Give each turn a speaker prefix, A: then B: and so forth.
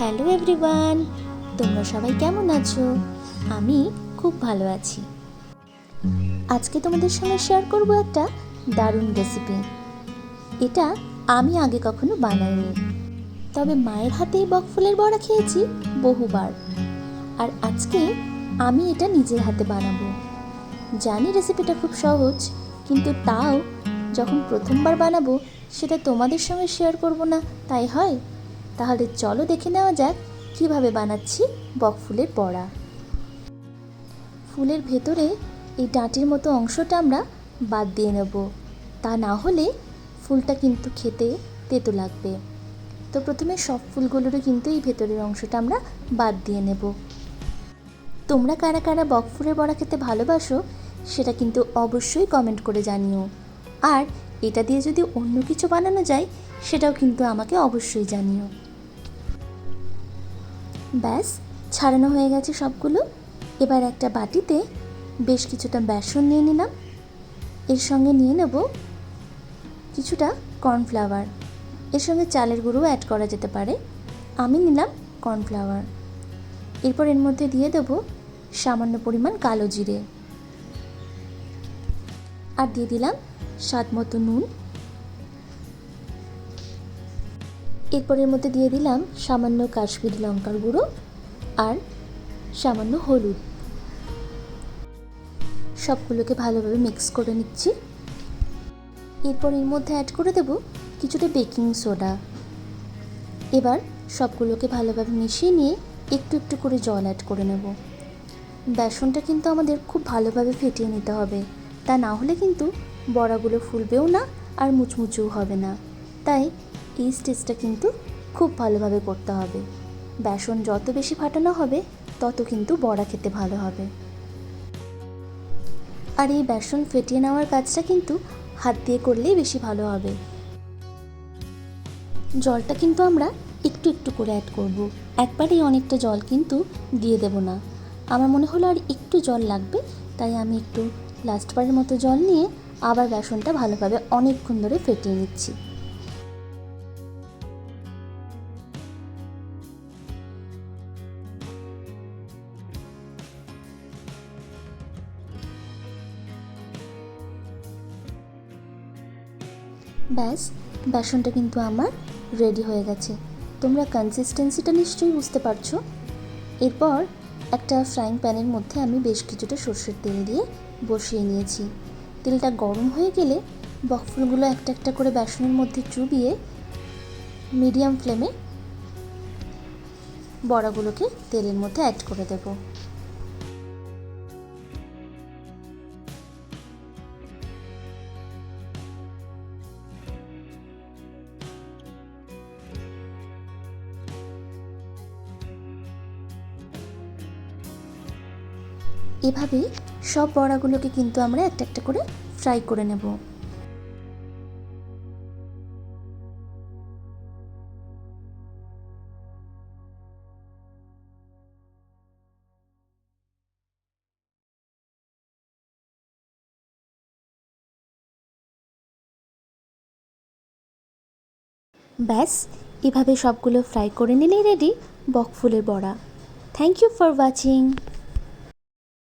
A: Hello everyone, তোমরা সবাই কেমন আছো? আমি খুব ভালো আছি। আজকে তোমাদের সঙ্গে শেয়ার করব একটা দারুণ রেসিপি এটা আমি আগে কখনো বানাইনি। তবে মায়ের হাতেই বকফুলের বড়া খেয়েছি বহুবার। আর আজকে আমি এটা নিজের হাতে বানাবো। জানি রেসিপিটা খুব সহজ, কিন্তু তাও যখন প্রথমবার বানাবো, সেটা তোমাদের সঙ্গে শেয়ার করব না, তাই হয়? তাহলে চলো দেখে নেওয়া যাক কীভাবে বানাচ্ছি বকফুলের বড়া। ফুলের ভেতরে এই ডাঁটির মতো অংশটা আমরা বাদ দিয়ে নেব। তা না হলে ফুলটা কিন্তু খেতে তেতো লাগবে। তো প্রথমে সব ফুলগুলোরও কিন্তু এই ভেতরের অংশটা আমরা বাদ দিয়ে নেব। তোমরা কারা কারা বকফুলের বড়া খেতে ভালোবাসো সেটা কিন্তু অবশ্যই কমেন্ট করে জানিও। আর এটা দিয়ে যদি অন্য কিছু বানানো যায় সেটাও কিন্তু আমাকে অবশ্যই জানিও। ব্যাস, ছাড়ানো হয়ে গেছে সবগুলো। এবার একটা বাটিতে বেশ কিছুটা বেসন নিয়ে নিলাম। এর সঙ্গে নিয়ে নেব কিছুটা কর্নফ্লাওয়ার। এর সঙ্গে চালের গুঁড়ো অ্যাড করা যেতে পারে। আমি নিলাম কর্নফ্লাওয়ার। এরপর এর মধ্যে দিয়ে দেব সামান্য পরিমাণ কালো জিরে। আর দিয়ে দিলাম স্বাদ মতো নুন। এরপর এর মধ্যে দিয়ে দিলাম সামান্য কাশ্মীরি লঙ্কার গুঁড়ো আর সামান্য হলুদ। সবগুলোকে ভালোভাবে মিক্স করে নিচ্ছি। এরপর এর মধ্যে অ্যাড করে দেব কিছুটা বেকিং সোডা। এবার সবগুলোকে ভালোভাবে মিশিয়ে নিয়ে একটু একটু করে জল অ্যাড করে নেব। বেসনটা কিন্তু আমাদের খুব ভালোভাবে ফেটিয়ে নিতে হবে। তা না হলে কিন্তু বড়াগুলো ফুলবেও না আর মুচমুচেও হবে না। তাই এই স্টেজটা কিন্তু খুব ভালোভাবে করতে হবে। বেসন যত বেশি ফাটানো হবে, তত কিন্তু বড়া খেতে ভালো হবে। আর এই বেসন ফেটিয়ে নেওয়ার কাজটা কিন্তু হাত দিয়ে করলেই বেশি ভালো হবে। জলটা কিন্তু আমরা একটু একটু করে অ্যাড করব। একবারেই অনেকটা জল কিন্তু দিয়ে দেব না। আমার মনে হলো আর একটু জল লাগবে, তাই আমি একটু লাস্টবারের মতো জল নিয়ে আবার বেসনটা ভালোভাবে অনেকক্ষণ ধরে ফেটিয়ে নিচ্ছি। ব্যাস, বেসনটা কিন্তু আমার রেডি হয়ে গেছে। তোমরা কনসিস্টেন্সিটা নিশ্চয়ই বুঝতে পারছ। এরপর একটা ফ্রাইং প্যানের মধ্যে আমি বেশ কিছুটা সর্ষের তেল দিয়ে বসিয়ে নিয়েছি। তেলটা গরম হয়ে গেলে বকফুলগুলো একটা একটা করে বেসনের মধ্যে চুবিয়ে মিডিয়াম ফ্লেমে বড়াগুলোকে তেলের মধ্যে অ্যাড করে দেবো। এভাবে সব বড়াগুলোকে কিন্তু আমরা একটা একটা করে ফ্রাই করে নেব। ব্যাস, এভাবে সবগুলো ফ্রাই করে নিলেই রেডি বকফুলের বড়া। Thank you for watching